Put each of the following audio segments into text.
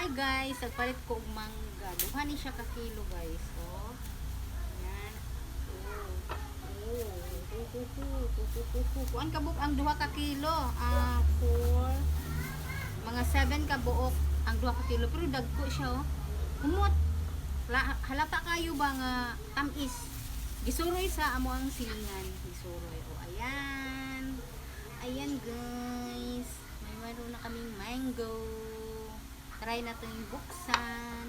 Hi guys, nagpalit ko mangga. Duha ni siya ka kilo guys. Oh. Yan. Oh. Oh. Kukuku. Kuan ka buk ang duha ka kilo. Ah, 4 mga 7 ka buok ang duha ka kilo pero dagko siya oh. Humot. La, halata kayo ba nga tamis. Gisuroy sa amo ang silingan. Gisuroy. O ayan. Ayan guys. May meron na kaming mango. Try natin buksan.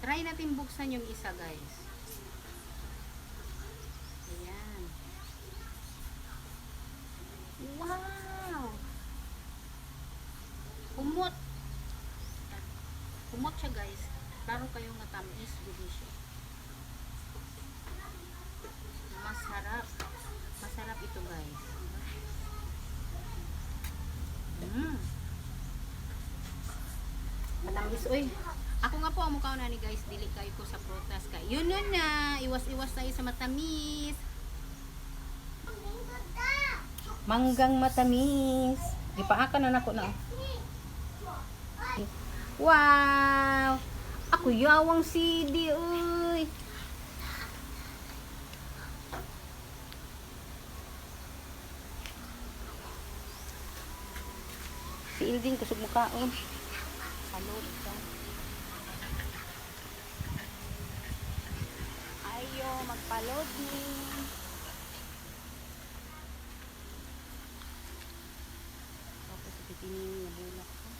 Try natin buksan yung isa guys. Ayan. Wow! Kumot. Kumot siya guys. Klaro kayo nga tamis. Siya. Masarap. Masarap ito guys. Matamis. Uy. Ako nga po ang mukha na ni guys. Dili kayo ko sa prutas ka. Yun yun na. Iwas-iwas tayo sa matamis. Manggang matamis. Ipaakan na nako na. Wow! Ako yawang CD, uy! Si Ildin, kusog mukha, oh. Salud ka. Ayo, magpalod ni. Tapos ipitinin na bulak ko.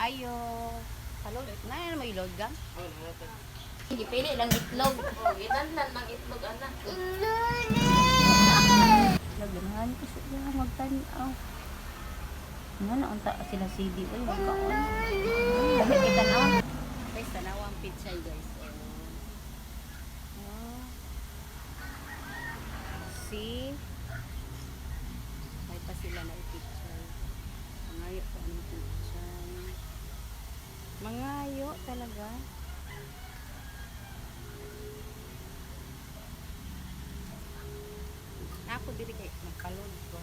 Ayo. Salud. Na yan may load ka? Hindi pili lang itlog. Oh, ginanlan ng itlog anak. Laganahan ko sila magtanaw. Nga na unta sila CD oy magkaon. Dahil kita na. Guys, tanaw ang pizza guys. Oh. See? May pa sila na pizza. Mangayo pa ang pizza. Mangayo talaga. Diri kay magkalod ko.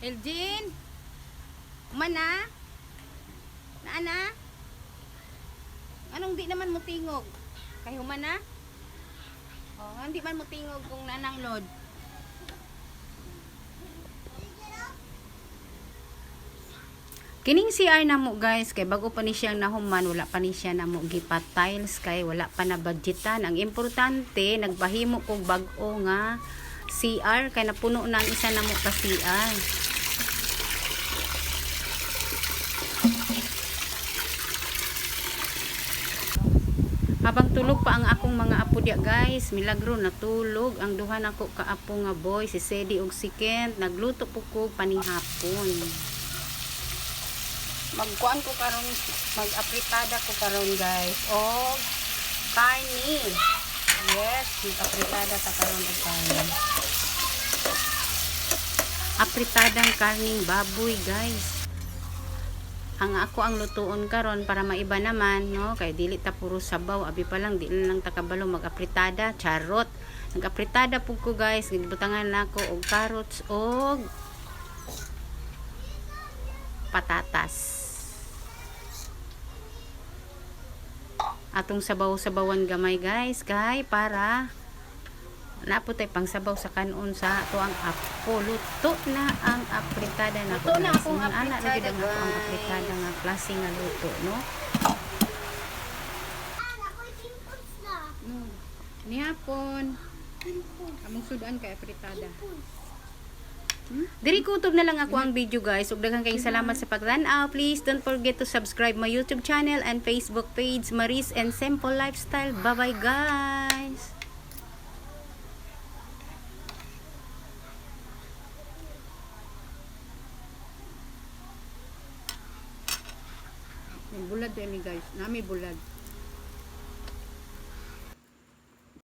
Eljin? Mana? Naana? Anong di naman mo tingog? Kayo man na? Oh, hindi man mo tingog kung nanang load. Kining CR na mo guys, kay bago pa ni siyang nahuman, wala pa ni siya na mo gipat tiles, kay wala pa na budgetan. Ang importante, nagbahimo kog bag-o nga CR, kay napuno na ang isa na mo ka CR. Habang tulog pa ang akong mga apo diya guys, milagro natulog ang duha nako ka apo nga boy, si Sedi ug si Kent, nagluto po ko panihapon. Magkuan ko karon, mag-apritada ko karon guys, o karni. Yes, mag-apritada ta karon og karni. Apritadang karning baboy guys ang ako ang lutuon karon para maiba naman no? Kay dili ta puro sabaw abi pa lang di na lang takabalo mag-apritada charot. Nag-apritada pug ko guys. Gibutangan nako og carrots og patatas. Atong sabaw-sabawan gamay guys. Kay para napo tay pang sabaw sa kanon sa ato ang apo luto na ang apritada na Luto na akong ana ra gid ang apritada, ako ang guys. apritada nga klase nga luto no no nihapon among sudan kay apritada Hmm? Diri kutob na lang ako ang video guys. Ug daghang kayong salamat sa pagtan-aw. Please don't forget to subscribe my YouTube channel and Facebook page Maris and Simple Lifestyle. Bye-bye guys. Yung bulad demi guys. Nami bulad.